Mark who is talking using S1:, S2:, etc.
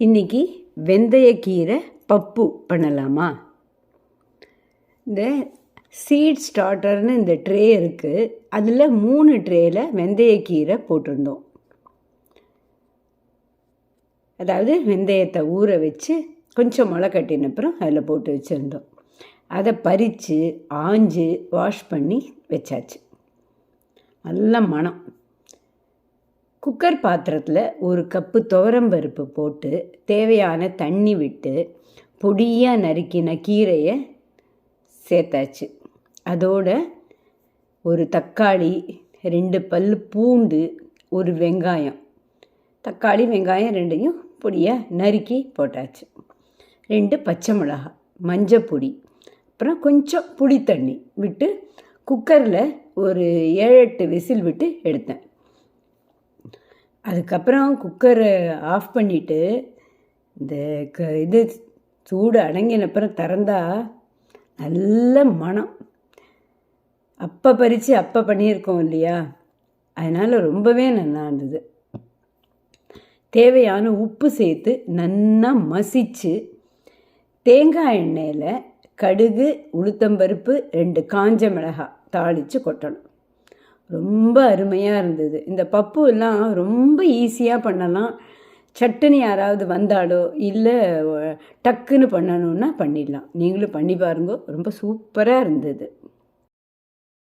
S1: இன்னைக்கு வெந்தயக்கீரை பப்பு பண்ணலாமா? இந்த சீட் ஸ்டார்டர்னு இந்த ட்ரே இருக்குது அதில் மூணு ட்ரேயில் வெந்தயக்கீரை போட்டிருந்தோம். அதாவது வெந்தயத்தை ஊற வச்சு கொஞ்சம் முளை கட்டின அப்புறம் அதில் போட்டு வச்சுருந்தோம். அதை பறித்து ஆஞ்சு வாஷ் பண்ணி வச்சாச்சு. நல்ல மணம். குக்கர் பாத்திரத்தில் ஒரு கப்பு துவரம்பருப்பு போட்டு தேவையான தண்ணி விட்டு பொடியாக நறுக்கின கீரையை சேர்த்தாச்சு. அதோட ஒரு தக்காளி ரெண்டு பல் பூண்டு ஒரு வெங்காயம். தக்காளி வெங்காயம் ரெண்டையும் பொடியாக நறுக்கி போட்டாச்சு. ரெண்டு பச்சை மிளகாய் மஞ்சள் பொடி அப்புறம் கொஞ்சம் புளி தண்ணி விட்டு குக்கரில் ஒரு ஏழு எட்டு விசில் விட்டு எடுத்தேன். அதுக்கப்புறம் குக்கரை ஆஃப் பண்ணிவிட்டு இந்த க இது சூடு அடங்கினப்புறம் திறந்தால் திறந்தா நல்ல மனம் அப்போ பறித்து அப்போ பண்ணியிருக்கோம் இல்லையா? அதனால் ரொம்பவே நல்லா இருந்தது. தேவையான உப்பு சேர்த்து நன்னா மசிச்சு தேங்காய் எண்ணெயில் கடுகு உளுத்தம்பருப்பு ரெண்டு காஞ்ச மிளகாய் தாளித்து கொட்டணும். ரொம்ப அருமையாக இருந்தது. இந்த பப்பு எல்லாம் ரொம்ப ஈஸியாக பண்ணலாம். சட்டுன்னு யாராவது வந்தாலோ இல்லை டக்குன்னு பண்ணணுன்னா பண்ணிடலாம். நீங்களும் பண்ணி பாருங்க. ரொம்ப சூப்பராக இருந்தது.